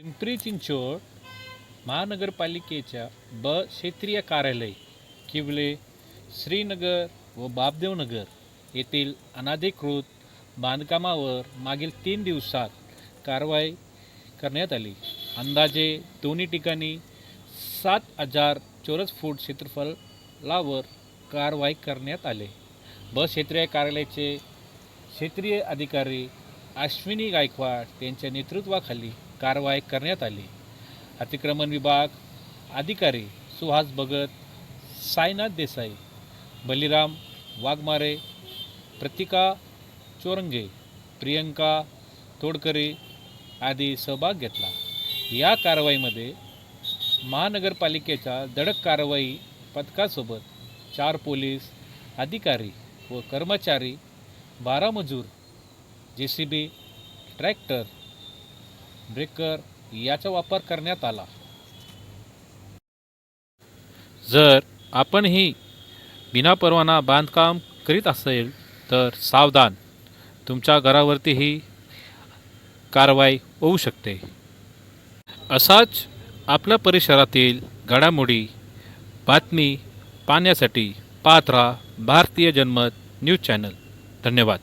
पिंपरी चिंचवड महानगरपालिकेच्या ब क्षेत्रीय कार्यालय किवले श्रीनगर व बाबदेवनगर येथील अनाधिकृत बांधकामावर मागील तीन दिवसात कारवाई करण्यात आली. अंदाजे दोन्ही ठिकाणी सात हजार चौरस फूट क्षेत्रफळावर कारवाई करण्यात आले. ब क्षेत्रीय कार्यालयाचे क्षेत्रीय अधिकारी अश्विनी गायकवाड यांच्या नेतृत्वाखाली कारवाई करण्यात आली. अतिक्रमण विभाग अधिकारी सुहास भगत साईनाथ देसाई बलिराम वाघमारे प्रतिका चोरंगे प्रियंका तोडकरे आदी सहभाग घेतला. या कारवाईमध्ये महानगरपालिकेच्या धडक कारवाई पथकासोबत चार पोलीस अधिकारी व कर्मचारी बारा मजूर जे सी बी ट्रॅक्टर ब्रेकर याचा वापर करण्यात आला. जर आपणही विनापरवाना बांधकाम करीत असेल तर सावधान. तुमच्या घरावरतीही कारवाई होऊ शकते. असाच आपल्या परिसरातील घडामोडी बातमी पाहण्यासाठी पात्रा भारतीय जनमत न्यूज चॅनल. धन्यवाद.